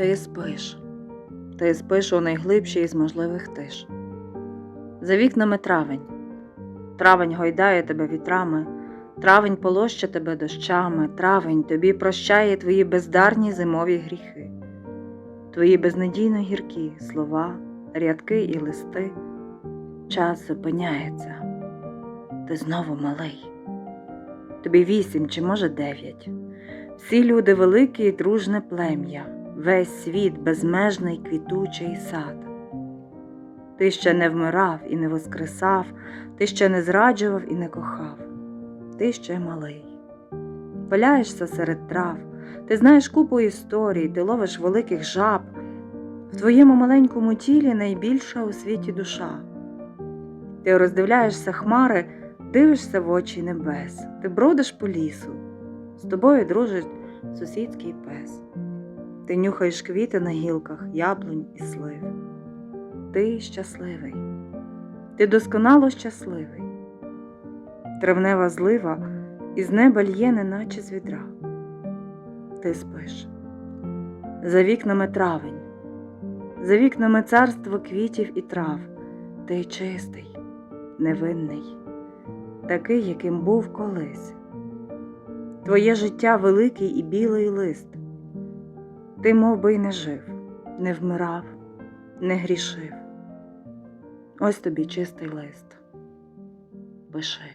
Ти спиш, ти спиш у найглибшій із можливих тиш. За вікнами травень, травень гойдає тебе вітрами, травень полоща тебе дощами, травень тобі прощає твої бездарні зимові гріхи, твої безнадійно гіркі слова, рядки і листи. Час зупиняється, ти знову малий. Тобі вісім чи може дев'ять. Всі люди велике і дружне плем'я, весь світ безмежний квітучий сад. Ти ще не вмирав і не воскресав, ти ще не зраджував і не кохав, ти ще малий. Валяєшся серед трав, ти знаєш купу історій, ти ловиш великих жаб. В твоєму маленькому тілі найбільша у світі душа. Ти роздивляєшся хмари, дивишся в очі небес, ти бродиш по лісу, з тобою дружить сусідський пес. Ти нюхаєш квіти на гілках, яблунь і слив. Ти щасливий, ти досконало щасливий. Травнева злива із неба лє, неначе з відра. Ти спиш. За вікнами травень, за вікнами царство квітів і трав. Ти чистий, невинний, такий, яким був колись. Твоє життя великий і білий лист. Ти мов би, й не жив, не вмирав, не грішив. Ось тобі чистий лист. Пиши.